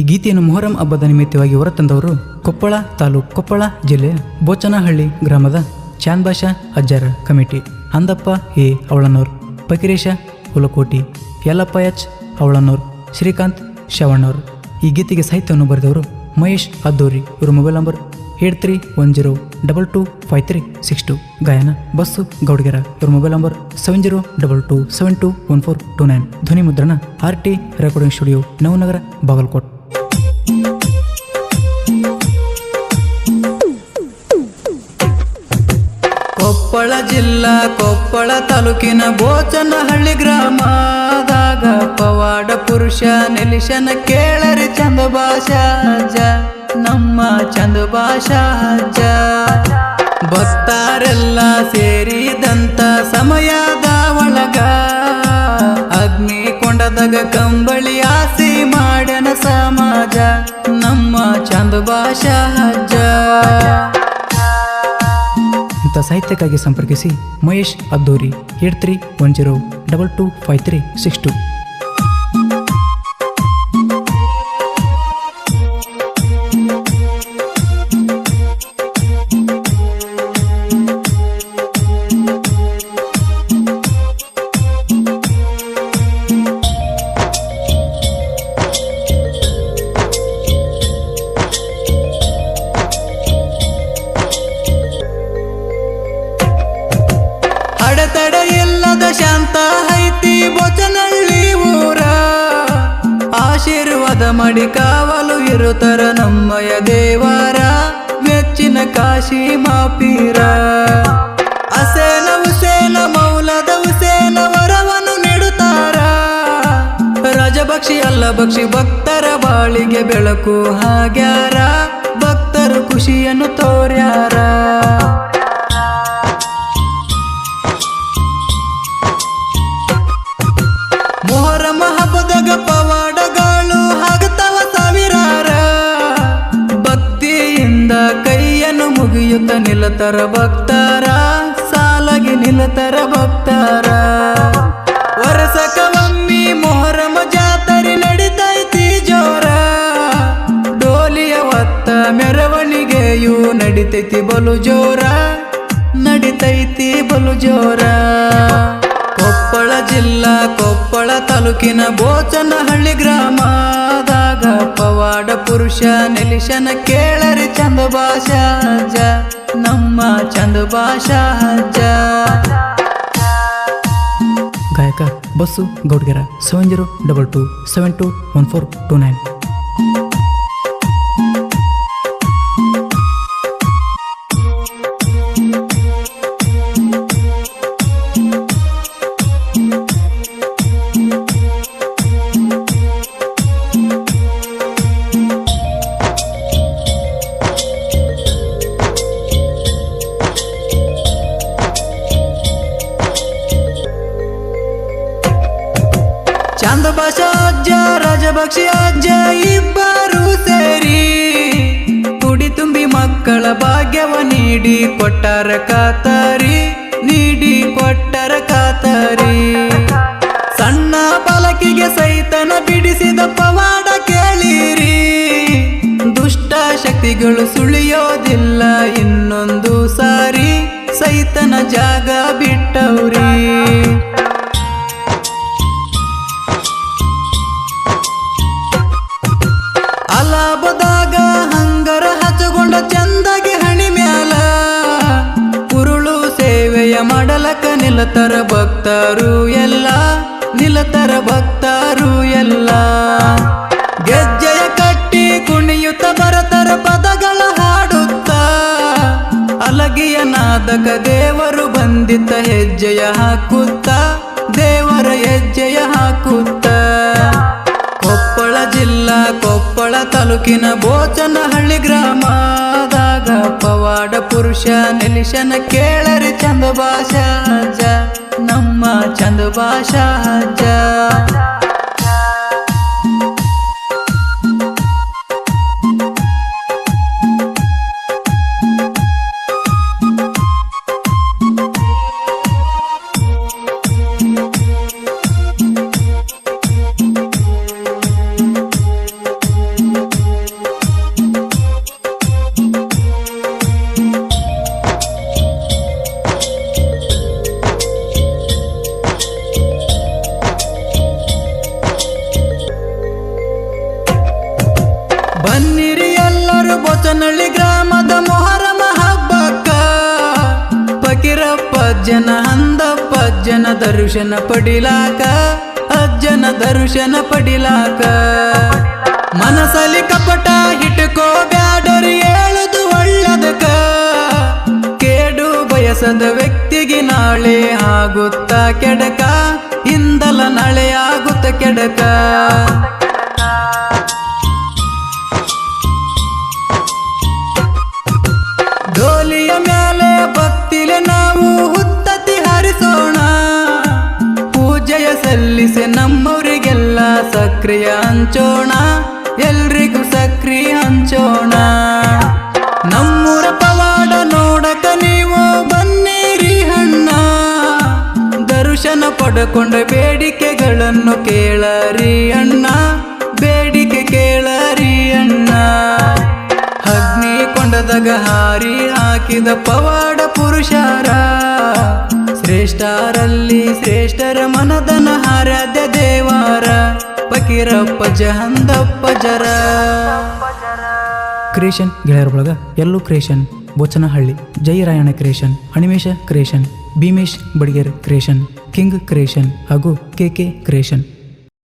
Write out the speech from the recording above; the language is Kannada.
ಈ ಗೀತೆಯನ್ನು ಮೊಹರಂ ಹಬ್ಬದ ನಿಮಿತ್ತವಾಗಿ ಹೊರತಂದವರು ಕೊಪ್ಪಳ ತಾಲೂಕು ಕೊಪ್ಪಳ ಜಿಲ್ಲೆಯ ಬೋಚನಹಳ್ಳಿ ಗ್ರಾಮದ Chandbasha ಅಜ್ಜಾರ committee Andappa A Avalanur, Fakiresha Hulakoti, Yallappa H Avalanur, Srikanth ಶವಣ್ಣವ್ರು ಈ ಗೀತೆಗೆ ಸಾಹಿತ್ಯವನ್ನು ಬರೆದವರು ಮಹೇಶ್ ಅದ್ದೂರಿ. ಇವರು mobile number eight three one zero double two five three six two. ಗಾಯನ ಬಸ್ಸು ಗೌಡ್ಗೆರ. ಇವ್ರ mobile number seven zero double two seven two one four two nine. ಧ್ವನಿ ಮುದ್ರಣ R T recording studio Navanagar Bagalkot. Koppal ಜಿಲ್ಲಾ, ಕೊಪ್ಪಳ ತಾಲೂಕಿನ ಬೋಚನಹಳ್ಳಿ ಗ್ರಾಮದಾಗ ಪವಾಡ ಪುರುಷ, ನಿಲಿಶನ ಕೇಳರಿ ಚಂದ ಭಾಷಾಜ. ನಮ್ಮ ಚಂದ ಭಾಷಾಜ. ಭಕ್ತಾರೆಲ್ಲ ಸೇರಿದಂತ ಸಮಯದ ಅಗ್ನಿ ಕೊಂಡದಾಗ ಕಂಬಳಿ ಆಸಿ ಮಾಡನ ಸಮಾಜ. ನಮ್ಮ ಚಂದ ಭಾಷಾ ಇಂಥ ಸಾಹಿತ್ಯಕ್ಕಾಗಿ ಸಂಪರ್ಕಿಸಿ Mahesh Addoori, eight three one zero double two five three six two. ಮಾಡಿ ಕಾವಲು ಇರುತ್ತರ ನಮ್ಮಯ ದೇವರ, ಮೆಚ್ಚಿನ ಕಾಶಿ ಮಾಪೀರ. ಅಸೇನ ಉಸೇನ ಮೌಲದ ಉಸೇನ ವರವನ್ನು ನೀಡುತ್ತಾರ. ರಾಜಭಕ್ಷಿ ಅಲ್ಲ ಭಕ್ಷಿ ಭಕ್ತರ ಬಾಳಿಗೆ ಬೆಳಕು ಹಾಗ್ಯಾರ. ಭಕ್ತರು ಖುಷಿಯನ್ನು ತೋರ್ಯಾರ. ಭಕ್ತಿಯಿಂದ ಕೈಯನ್ನು ಮುಗಿಯುತ್ತ ನಿಲ್ಲತರ ಭಕ್ತಾರ, ಸಾಲಗೆ ನಿಲ್ಲತರ ಭಕ್ತಾರ. ವರ್ಷಕವಮ್ಮಿ ಮೊಹರಮ ಜಾತರಿ ನಡಿತೈತಿ ಜೋರ. ಡೋಲಿಯ ಹೊತ್ತ ಮೆರವಣಿಗೆಯು ನಡಿತೈತಿ ಬಲು ಜೋರ. ನಡಿತೈತಿ ಬಲು ಜೋರ. ಕೊಪ್ಪಳ ಜಿಲ್ಲಾ, ಕೊಪ್ಪಳ ತಾಲೂಕಿನ ಬೋಚನಹಳ್ಳಿ ಗ್ರಾಮದಾಗ ಪವಾಡ ಪುರುಷ ನೆಲಿಶನ ಕೇಳರಿ. ಚಂದ ಭಾಷಾ ಅಜ್ಜ, ನಮ್ಮ ಚಂದ ಭಾಷಾ ಅಜ್ಜ. ಗಾಯಕ Basu Goudgera seven zero double two seven two one four two nine Chand Basha ಅಜ್ಜ ರಾಜಭಕ್ಷಿ ಅಜ್ಜ ಇಬ್ಬರು ಸೇರಿ ಕುಡಿ ತುಂಬಿ ಮಕ್ಕಳ ಭಾಗ್ಯವ ನೀಡಿ ಕೊಟ್ಟರ ಕಾತರಿ ನೀಡಿ ಕೊಟ್ಟರ ಕಾತರಿ ಸಣ್ಣ ಬಲಕಿಗೆ ಸೈತನ ಬಿಡಿಸಿದ ಪವಾಡ ಕೇಳಿರಿ. ದುಷ್ಟ ಶಕ್ತಿಗಳು ಸುಳಿಯೋದಿಲ್ಲ ಇನ್ನೊಂದು ಸಾರಿ, ಸೈತನ ಜಾಗ ಬಿಟ್ಟವ್ರಿ. ನಿಲತರ ಭಕ್ತರು ಎಲ್ಲ, ನಿಲತರ ಭಕ್ತರು ಎಲ್ಲ. ಗೆಜ್ಜೆಯ ಕಟ್ಟಿ ಕುಣಿಯುತ್ತ ಬರತರ ಪದಗಳ ಹಾಡುತ್ತ, ಅಲಗಿಯ ನಾದಕ ದೇವರು ಬಂದಿತ್ತ ಹೆಜ್ಜೆಯ ಹಾಕುತ್ತ, ದೇವರ ಹೆಜ್ಜೆಯ ಹಾಕುತ್ತ. ಕೊಪ್ಪಳ ಜಿಲ್ಲಾ, ಕೊಪ್ಪಳ ತಾಲೂಕಿನ ಬೋಚನಹಳ್ಳಿ ಪವಾಡ ಪುರುಷ ನಿಲಿಶನ ಕೇಳರಿ ಚಂದ ಭಾಷಾ ನಮ್ಮ ಚಂದ ಭಾಷಾ ಬನ್ನಿರಿ ಎಲ್ಲರೂ ಬೊಚನಳ್ಳಿ ಗ್ರಾಮದ ಮೊಹರಮ ಹಬ್ಬಕ್ಕ. ಫಕೀರಪ್ಪ ಜನ ಹಂದಪ್ಪ ಜನ ದರ್ಶನ ಪಡಿಲಾಕ. ಅಜ್ಜನ ದರ್ಶನ ಪಡಿಲಾಕ. ಮನಸಲಿ ಕಪಟ ಹಿಟ್ಕೋ ಬ್ಯಾಡರಿ ಹೇಳುದು ಒಳ್ಳದಕ ಕೇಡು ಬಯಸದ ವ್ಯಕ್ತಿಗೆ ನಾಳೆ ಆಗುತ್ತ ಕೆಡಕ. ಇಂದಲ ನಾಳೆ ಆಗುತ್ತ ಕೆಡಕ. ಸಕ್ರಿಯ ಹಂಚೋಣ, ಎಲ್ರಿಗೂ ಸಕ್ರಿಯ ಹಂಚೋಣ. ನಮ್ಮೂರ ಪವಾಡ ನೋಡಕ ನೀವು ಬನ್ನಿರಿ ಹಣ್ಣ ದರ್ಶನ ಪಡ್ಕೊಂಡ ಬೇಡಿಕೆಗಳನ್ನು ಕೇಳರಿ ಅಣ್ಣ. ಬೇಡಿಕೆ ಕೇಳರಿ ಅಣ್ಣ. ಅಗ್ನಿ ಕೊಂಡದಾಗ ಹಾರಿ ಹಾಕಿದ ಪವಾಡ ಪುರುಷಾರ. ಶ್ರೇಷ್ಠರಲ್ಲಿ ಶ್ರೇಷ್ಠರ ಮನದನ ಹಾರಾಧ್ಯ ದೇವಾರ. ಫಕೀರಪ್ಪ ಜಹಂದಪ್ಪ ಜರ. ಕ್ರಿಯೇಷನ್ ಗೆಳೆಯರ ಒಳಗ ಎಲ್ಲೂ creation Bochanahalli Jayarayana creation Hanimesha creation Bheemesh Badiger creation king creation ಹಾಗೂ ಕೆ ಕೆ ಕ್ರಿಯೇಷನ್